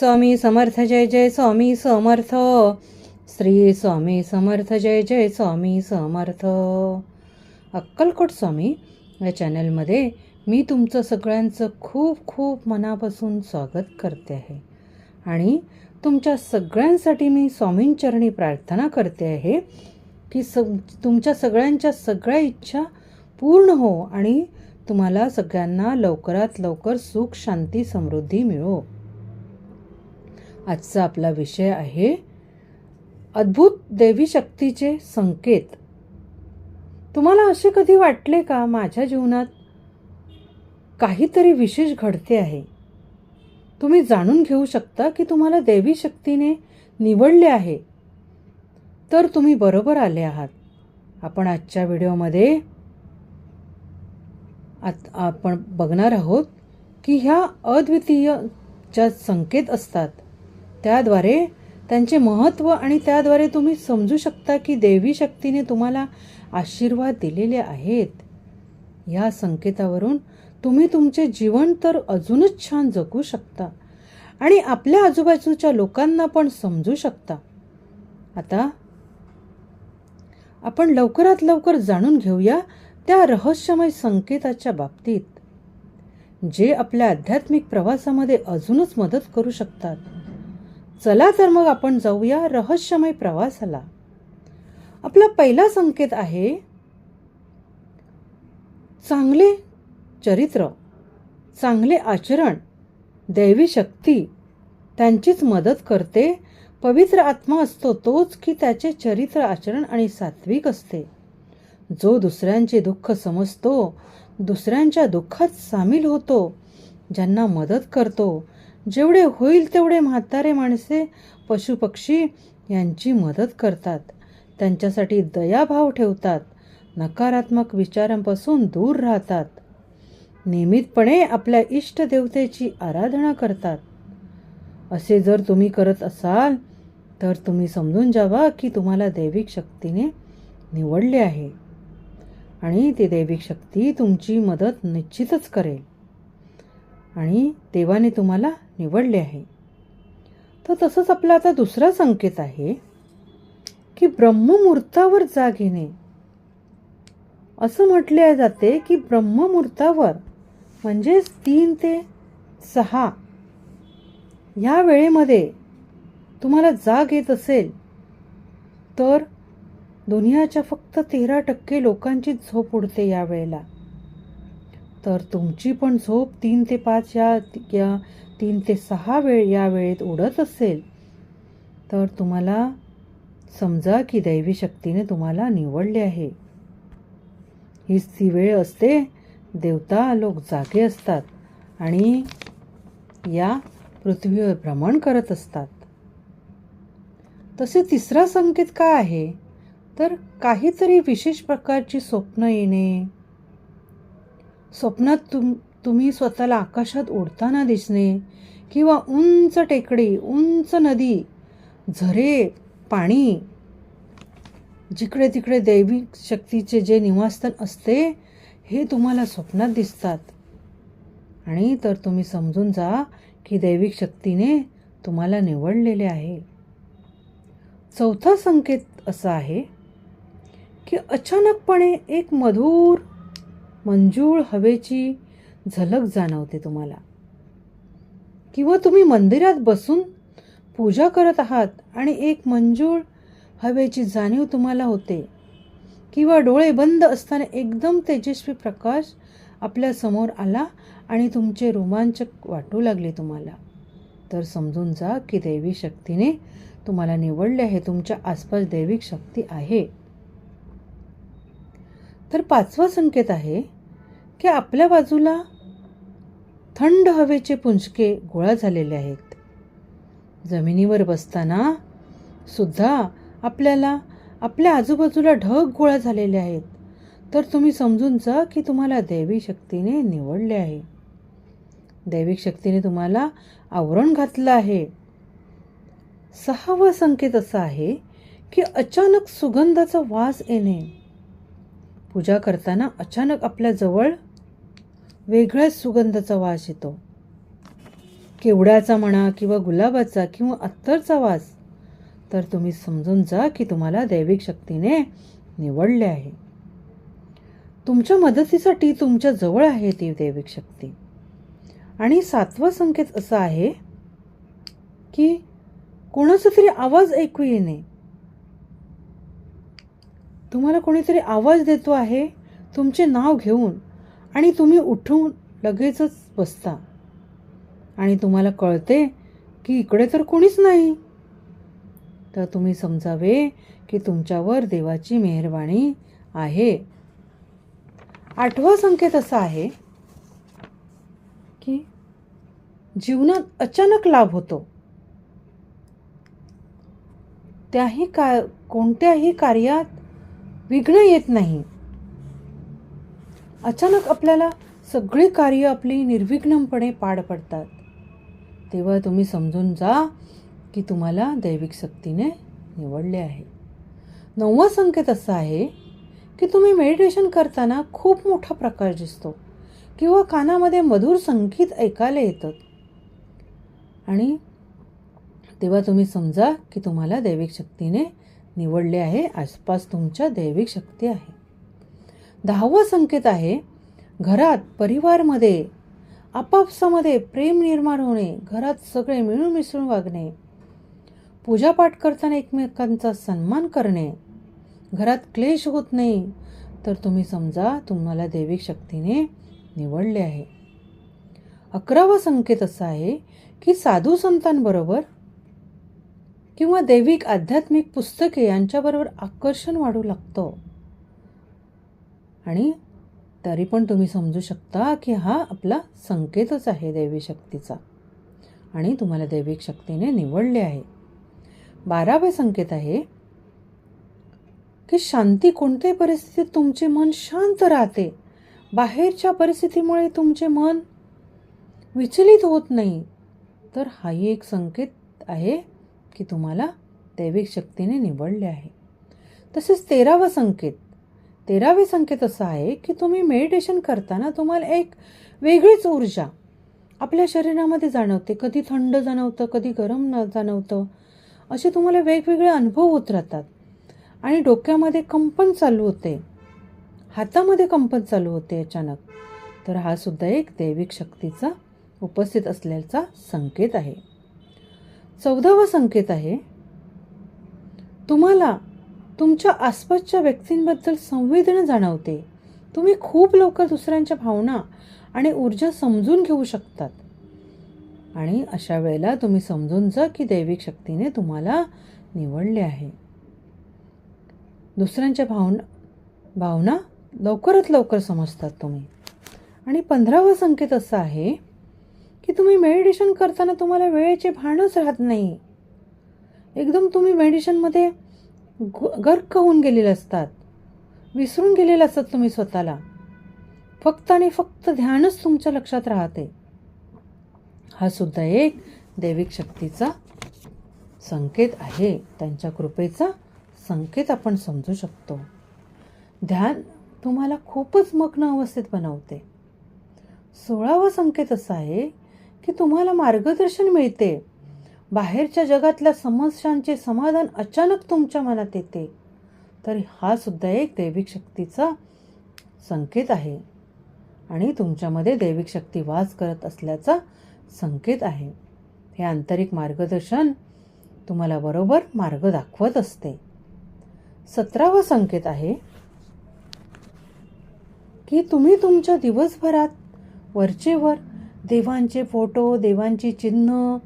स्वामी समर्थ जय जय स्वामी समर्थ. श्री स्वामी समर्थ जय जय स्वामी समर्थ. अक्कलकोट स्वामी या चॅनलमध्ये मी तुमचं सगळ्यांचं खूप खूप मनापासून स्वागत करते आहे. आणि तुमच्या सगळ्यांसाठी मी स्वामींचरणी प्रार्थना करते आहे की स तुमच्या सगळ्यांच्या सगळ्या इच्छा पूर्ण हो आणि तुम्हाला सगळ्यांना लवकरात लवकर सुख शांती समृद्धी मिळो. आजचा आपला विषय आहे अद्भुत देवी शक्तीचे संकेत. तुम्हाला असे कधी वाटले का माझ्या जीवनात? काहीतरी विशेष घडते आहे. तुम्ही जाणून घेऊ शकता की तुम्हाला देवी शक्तीने निवडले आहे. तर तुम्ही बरोबर आले आहात. आपण आजच्या व्हिडिओमध्ये आत आपण बघणार आहोत की ह्या अद्वितीय ज्या संकेत असतात. त्याद्वारे त्यांचे महत्त्व आणि त्याद्वारे तुम्ही समजू शकता की देवी शक्तीने तुम्हाला आशीर्वाद दिलेले आहेत. या संकेतावरून तुम्ही तुमचे जीवन तर अजूनच छान जगू शकता आणि आपल्या आजूबाजूच्या लोकांना पण समजू शकता. आता आपण लवकरात लवकर जाणून घेऊया त्या रहस्यमय संकेताच्या बाबतीत जे आपल्या आध्यात्मिक प्रवासामध्ये अजूनच मदत करू शकतात. चला तर मग आपण जाऊया रहस्यमय प्रवासाला. आपला पहिला संकेत आहे चांगले चरित्र चांगले आचरण दैवी शक्ती त्यांचीच मदत करते. पवित्र आत्मा असतो तोच की त्याचे चरित्र आचरण आणि सात्विक असते. जो दुसऱ्यांचे दुःख समजतो दुसऱ्यांच्या दुःखात सामील होतो ज्यांना मदत करतो जेवढे होईल तेवढे म्हातारे माणसे पशुपक्षी यांची मदत करतात. त्यांच्यासाठी दयाभाव ठेवतात. नकारात्मक विचारांपासून दूर राहतात. नियमितपणे आपल्या इष्टदेवतेची आराधना करतात. असे जर तुम्ही करत असाल तर तुम्ही समजून जावा की तुम्हाला दैविक शक्तीने निवडले आहे. आणि ती दैविक शक्ती तुमची मदत निश्चितच करेल. आणि देवाने तुम्हाला निवडले आहे. तर तसंच आपला आता दुसरा संकेत आहे की ब्रह्ममुहूर्तावर जाग येणे. असं म्हटले जाते की ब्रह्ममुहूर्तावर म्हणजेच तीन ते सहा या वेळेमध्ये तुम्हाला जाग येत असेल तर दुनियाच्या फक्त तेरा टक्के लोकांची झोप उडते या वेळेला. तर तुमची पण झोप तीन ते पाच या या तीन ते सहा वेळ या वेळेत उडत असेल. तर तुम्हाला समजा की दैवी शक्तीने तुम्हाला निवडले आहे. हीच ती वेळ असते. देवता लोक जागे असतात आणि या पृथ्वीवर भ्रमण करत असतात. तसे तिसरा संकेत काय आहे? तर काहीतरी विशेष प्रकारची स्वप्न येणे. स्वप्नात तुम तुम्ही स्वतःला आकाशात उडताना दिसणे किंवा उंच टेकडी उंच नदी झरे पाणी जिकडे तिकडे दैविक शक्तीचे जे निवासस्थान असते हे तुम्हाला स्वप्नात दिसतात. आणि तर तुम्ही समजून जा की दैविक शक्तीने तुम्हाला निवडलेले आहे. चौथा संकेत असा आहे की अचानकपणे एक मधुर मंजूळ हवेची झलक जाणवते तुम्हाला. किंवा तुम्ही मंदिरात बसून पूजा करत आहात आणि एक मंजूळ हवेची जाणीव तुम्हाला होते किंवा डोळे बंद असताना एकदम तेजस्वी प्रकाश आपल्यासमोर आला आणि तुमचे रोमांचक वाटू लागले तुम्हाला. तर समजून जा की दैवी शक्तीने तुम्हाला निवडले आहे. तुमच्या आसपास दैविक शक्ती आहे. तर पाचवा संकेत आहे की आपल्या बाजूला थंड हवेचे पुंजके गोळा झालेले आहेत. जमिनीवर बसताना सुद्धा आपल्याला आपल्या आजूबाजूला ढग गोळा झालेले आहेत. तर तुम्ही समजून जा की तुम्हाला दैवी शक्तीने निवडले आहे. दैविक शक्तीने तुम्हाला आवरण घातलं आहे. सहावा संकेत असा आहे की अचानक सुगंधाचा वास येणे पूजा करताना अचानक आपल्या जवळ वेगळ्याच सुगंधाचा वास येतो. केवड्याचा म्हणा किंवा गुलाबाचा किंवा अत्तरचा वास. तर तुम्ही समजून जा की तुम्हाला दैविक शक्तीने निवडले आहे. तुमच्या मदतीसाठी तुमच्या जवळ आहे ती दैविक शक्ती. आणि सातवा संकेत असा आहे की कोणाचा तरी आवाज ऐकू येणे. तुम्हाला कोणीतरी आवाज देतो आहे? तुमचे नाव घेऊन आणि तुम्ही उठून लगेचच बसता. आणि तुम्हाला कळते की इकडे तर कोणीच नाही. तर तुम्ही समजावे की तुमच्यावर देवाची मेहरबानी आहे. आठवा संकेत असा आहे की जीवनात अचानक लाभ होतो. त्याही का कोणत्याही कार्यात विघ्न येत नाही. अचानक आपल्याला सगळी कार्य आपली निर्विघ्नपणे पार पडतात. तेव्हा तुम्ही समजून जा की तुम्हाला दैविक शक्तीने निवडले आहे. नववा संकेत असा आहे की तुम्ही मेडिटेशन करताना खूप मोठा प्रकाश दिसतो किंवा कानामध्ये मधुर संगीत ऐकायला येतं. आणि तेव्हा तुम्ही समजा की तुम्हाला दैविक शक्तीने निवडले आहे आसपास तुमच्या दैविक शक्ती आहे. दहावा संकेत आहे घरात परिवारमध्ये आपापसामध्ये प्रेम निर्माण होणे घरात सगळे मिळून मिसळून वागणे पूजापाठ करताना एकमेकांचा सन्मान करणे घरात क्लेश होत नाही तर तुम्ही समजा तुम्हाला दैविक शक्तीने निवडले आहे. अकरावा संकेत असा आहे की साधू संतांबरोबर किंवा दैविक आध्यात्मिक पुस्तके यांच्याबरोबर आकर्षण वाढू लागतं. आणि तरी पण तुम्ही समजू शकता की हा आपला संकेतच आहे दैवी शक्तीचा. आणि तुम्हाला दैविक शक्तीने निवडले आहे. बारावे संकेत आहे की शांती कोणत्याही परिस्थितीत तुमचे मन शांत राहते. बाहेरच्या परिस्थितीमुळे तुमचे मन विचलित होत नाही. तर हाही एक संकेत आहे की तुम्हाला दैविक शक्तीने निवडले आहे. तसेच तेरावा संकेत. तेरावे संकेत असा आहे की तुम्ही मेडिटेशन करताना तुम्हाला एक वेगळीच ऊर्जा आपल्या शरीरामध्ये जाणवते. कधी थंड जाणवतं कधी गरम न जाणवतं. असे तुम्हाला वेगवेगळे अनुभव होत राहतात. आणि डोक्यामध्ये कंपन चालू होते. हातामध्ये कंपन चालू होते अचानक. तर हा सुद्धा एक दैविक शक्तीचा उपस्थित असल्याचा संकेत आहे. चौदावा संकेत आहे तुम्हाला तुमच्या आसपासच्या व्यक्तींबद्दल संवेदना जाणवते. तुम्ही खूप लवकर दुसऱ्यांच्या भावना आणि ऊर्जा समजून घेऊ शकतात. आणि अशा वेळेला तुम्ही समजून जा की दैविक शक्तीने तुम्हाला निवडले आहे. दुसऱ्यांच्या भावना भावना लवकरात लवकर समजतात तुम्ही. आणि पंधरावा संकेत असा आहे की तुम्ही मेडिटेशन करताना तुम्हाला वेळेचे भानच राहत नाही. एकदम तुम्ही मेडिटेशनमध्ये गर्क होऊन गेलेले असतात. विसरून गेलेले असतात तुम्ही स्वतःला. फक्त आणि फक्त ध्यानच तुमच्या लक्षात राहते. हा सुद्धा एक दैविक शक्तीचा संकेत आहे. त्यांच्या कृपेचा संकेत आपण समजू शकतो. ध्यान तुम्हाला खूपच मग्न अवस्थेत बनवते. सोळावा संकेत असा आहे की तुम्हाला मार्गदर्शन मिळते. बाहेरच्या जगातल्या समस्यांचे समाधान अचानक तुमच्या मनात येते. तर हा सुद्धा एक दैविक शक्तीचा संकेत आहे. आणि तुमच्यामध्ये दैविक शक्ती वास करत असल्याचा संकेत आहे. हे आंतरिक मार्गदर्शन तुम्हाला बरोबर मार्ग दाखवत असते. सतरावा संकेत आहे की तुम्ही तुमच्या दिवसभरात वरचेवर देवांचे फोटो देवांची चिन्ह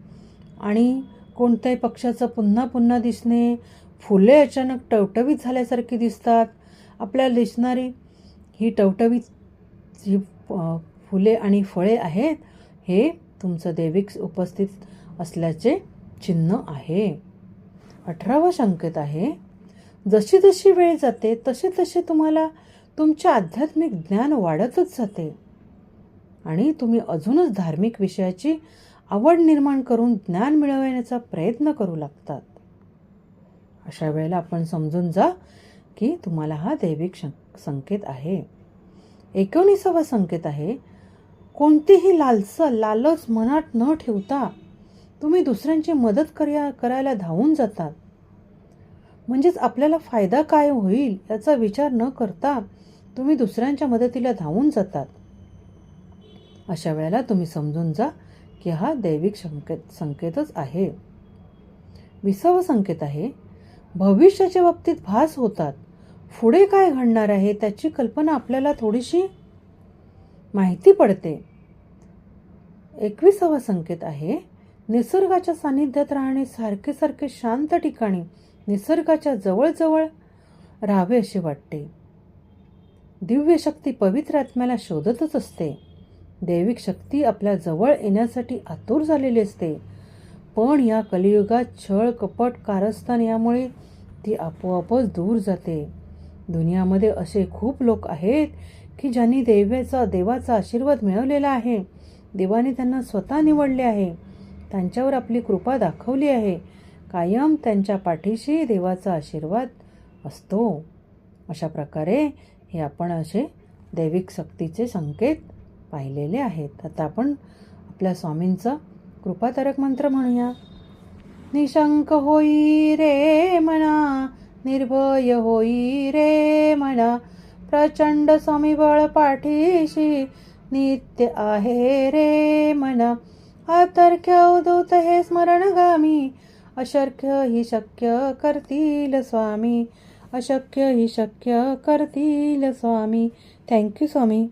आणि कोणत्याही पक्षाचं पुन्हा पुन्हा दिसणे फुले अचानक टवटवीत झाल्यासारखी दिसतात. आपल्याला दिसणारी ही टवटवीत जी फुले आणि फळे आहेत हे तुमचं दैविक उपस्थित असल्याचे चिन्ह आहे. अठरावा संकेत आहे जशी जशी वेळ जाते तसे तसे तुम्हाला तुमचे आध्यात्मिक ज्ञान वाढतच जाते. आणि तुम्ही अजूनच धार्मिक विषयाची आवड निर्माण करून ज्ञान मिळवण्याचा प्रयत्न करू लागतात. अशा वेळेला आपण समजून जा की तुम्हाला हा दैविक संकेत आहे. एकोणीसावा संकेत आहे कोणतीही लालस लालच मनात न ठेवता तुम्ही दुसऱ्यांची मदत करया करायला धावून जातात म्हणजेच आपल्याला फायदा काय होईल याचा विचार न करता तुम्ही दुसऱ्यांच्या मदतीला धावून जातात अशा वेळेला तुम्ही समजून जा की हा दैविक संकेत संकेतच आहे. विसावा संकेत आहे भविष्याच्या बाबतीत भास होतात. पुढे काय घडणार आहे त्याची कल्पना आपल्याला थोडीशी माहिती पडते. एकविसावा संकेत आहे निसर्गाच्या सानिध्यात राहणे सारखे सारखे शांत ठिकाणी निसर्गाच्या जवळजवळ राहावे असे वाटते. दिव्य शक्ती पवित्र आत्म्याला शोधतच असते. दैविक शक्ती आपल्या जवळ येण्यासाठी आतुर झालेली असते. पण या कलियुगात छळ कपट कारस्थान यामुळे ती आपोआपच दूर जाते. दुनियामध्ये असे खूप लोक आहेत की ज्यांनी देवाचा देवाचा आशीर्वाद मिळवलेला आहे. देवाने त्यांना स्वतः निवडले आहे. त्यांच्यावर आपली कृपा दाखवली आहे. कायम त्यांच्या पाठीशी देवाचा आशीर्वाद असतो. अशा प्रकारे हे आपण असे दैविक शक्तीचे संकेत पाहिलेले आहेत. आता आपण आपल्या स्वामींचा कृपातारक मंत्र म्हणूया. निशंक होई रे म्हणा निर्भय होई रे म्हणा प्रचंड स्वामीबळ पाठीशी नित्य आहे रे म्हणा अतर्क्य अवधूत हे स्मरणगामी अशक्य ही शक्य करतील स्वामी अशक्य ही शक्य करतील स्वामी. थँक्यू स्वामी.